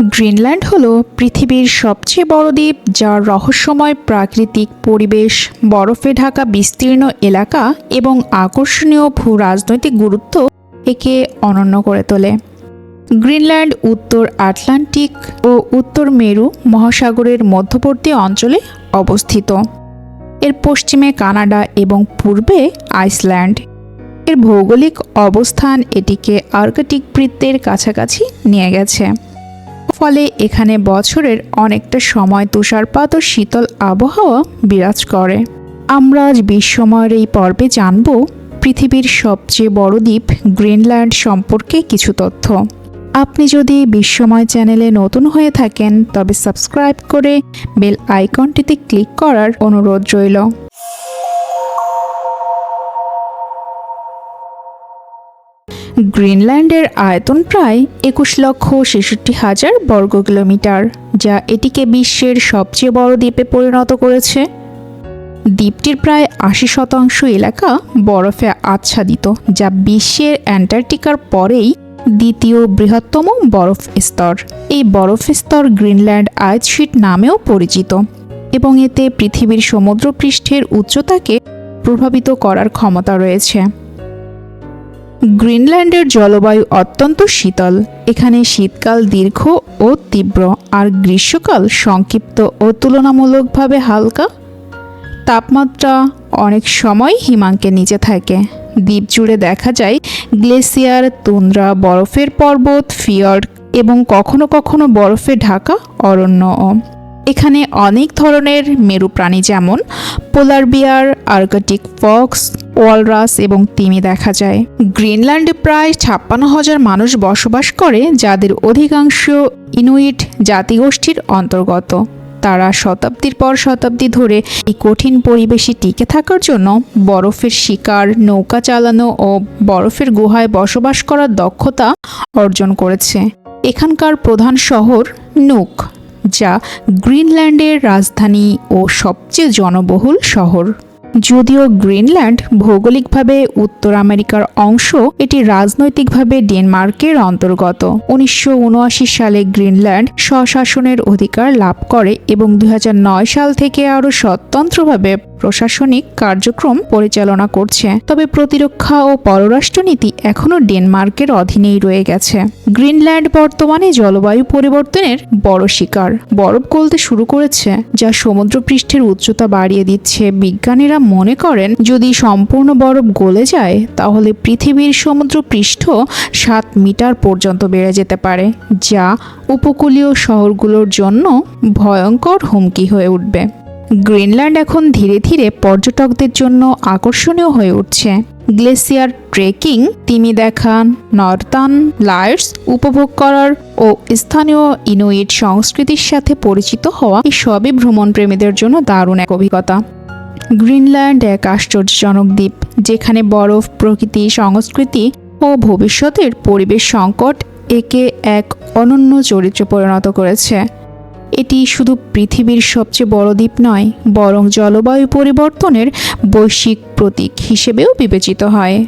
Greenland হলো পৃথিবীর সবচেয়ে বড় দ্বীপ, যার রহস্যময় প্রাকৃতিক পরিবেশ, বরফে ঢাকা বিস্তীর্ণ এলাকা এবং আকর্ষণীয় ভূ রাজনৈতিক গুরুত্ব একে অনন্য করে তোলে। গ্রিনল্যান্ড উত্তর আটলান্টিক ও উত্তর মেরু মহাসাগরের মধ্যবর্তী অঞ্চলে অবস্থিত। এর পশ্চিমে কানাডা এবং পূর্বে আইসল্যান্ড। এর ভৌগোলিক অবস্থান এটিকে আর্কটিক বৃত্তের কাছাকাছি নিয়ে গেছে। ফলে এখানে বছরের অনেকটা সময় তুষারপাত ও শীতল আবহাওয়া বিরাজ করে। আমরা আজ বিশ্বময়ের এই পর্বে জানব পৃথিবীর সবচেয়ে বড় দ্বীপ গ্রিনল্যান্ড সম্পর্কে কিছু তথ্য। আপনি যদি বিশ্বময় চ্যানেলে নতুন হয়ে থাকেন, তবে সাবস্ক্রাইব করে বেল আইকনটিতে ক্লিক করার অনুরোধ রইল। গ্রিনল্যান্ডের আয়তন প্রায় একুশ লক্ষ ছেষট্টি হাজার বর্গ কিলোমিটার, যা এটিকে বিশ্বের সবচেয়ে বড় দ্বীপে পরিণত করেছে। দ্বীপটির প্রায় আশি শতাংশ এলাকা বরফে আচ্ছাদিত, যা বিশ্বের অ্যান্টার্কটিকার পরেই দ্বিতীয় বৃহত্তম বরফ স্তর। এই বরফ স্তর গ্রিনল্যান্ড আইসশিট নামেও পরিচিত এবং এতে পৃথিবীর সমুদ্রপৃষ্ঠের উচ্চতাকে প্রভাবিত করার ক্ষমতা রয়েছে। গ্রিনল্যান্ডের জলবায়ু অত্যন্ত শীতল। এখানে শীতকাল দীর্ঘ ও তীব্র, আর গ্রীষ্মকাল সংক্ষিপ্ত ও তুলনামূলকভাবে হালকা। তাপমাত্রা অনেক সময় হিমাঙ্কের নিচে থাকে। দ্বীপ জুড়ে দেখা যায় গ্লেসিয়ার, তুন্দ্রা, বরফের পর্বত, ফিয়র্ড এবং কখনো কখনো বরফে ঢাকা, অরণ্য। এখানে অনেক ধরনের মেরু প্রাণী যেমন polar bear, Arctic fox walrus এবং তিমি দেখা যায়। গ্রিনল্যান্ডে প্রায় ছাপ্পান্ন হাজার মানুষ বসবাস করে, যাদের অধিকাংশ ইনুইট জাতিগোষ্ঠীর অন্তর্গত। তারা শতাব্দীর পর শতাব্দী ধরে এই কঠিন পরিবেশে টিকে থাকার জন্য বরফের শিকার, নৌকা চালানো ও বরফের গুহায় বসবাস করার দক্ষতা অর্জন করেছে। এখানকার প্রধান শহর নুক, যা গ্রিনল্যান্ডের রাজধানী ও সবচেয়ে জনবহুল শহর। যদিও গ্রিনল্যান্ড ভৌগোলিকভাবে উত্তর আমেরিকার অংশ, এটি রাজনৈতিকভাবে ডেনমার্কের অন্তর্গত। উনিশশো উনআশি সালে গ্রিনল্যান্ড স্বশাসনের অধিকার লাভ করে এবং দুই হাজার নয় সাল থেকে আরও স্বতন্ত্রভাবে প্রশাসনিক কার্যক্রম পরিচালনা করছে। তবে প্রতিরক্ষা ও পররাষ্ট্রনীতি এখনও ডেনমার্কের অধীনেই রয়ে গেছে। গ্রিনল্যান্ড বর্তমানে জলবায়ু পরিবর্তনের বড় শিকার। বরফ গলতে শুরু করেছে, যা সমুদ্রপৃষ্ঠের উচ্চতা বাড়িয়ে দিচ্ছে। বিজ্ঞানীরা মনে করেন, যদি সম্পূর্ণ বরফ গলে যায়, তাহলে পৃথিবীর সমুদ্রপৃষ্ঠ সাত মিটার পর্যন্ত বেড়ে যেতে পারে, যা উপকূলীয় শহরগুলোর জন্য ভয়ঙ্কর হুমকি হয়ে উঠবে। গ্রিনল্যান্ড এখন ধীরে ধীরে পর্যটকদের জন্য আকর্ষণীয় হয়ে উঠছে। গ্লেসিয়ার ট্রেকিং, তিমি দেখান নর্তান লাইটস উপভোগ করার ও স্থানীয় ইনুইট সংস্কৃতির সাথে পরিচিত হওয়া এই সবই ভ্রমণপ্রেমীদের জন্য দারুণ এক অভিজ্ঞতা। গ্রিনল্যান্ড এক আশ্চর্যজনক দ্বীপ, যেখানে বরফ, প্রকৃতি, সংস্কৃতি ও ভবিষ্যতের পরিবেশ সংকট একে এক অনন্য চরিত্রে পরিণত করেছে। এটি শুধু পৃথিবীর সবচেয়ে বড় দ্বীপ নয়, বরং জলবায়ু পরিবর্তনের বৈশ্বিক প্রতীক হিসেবেও বিবেচিত হয়।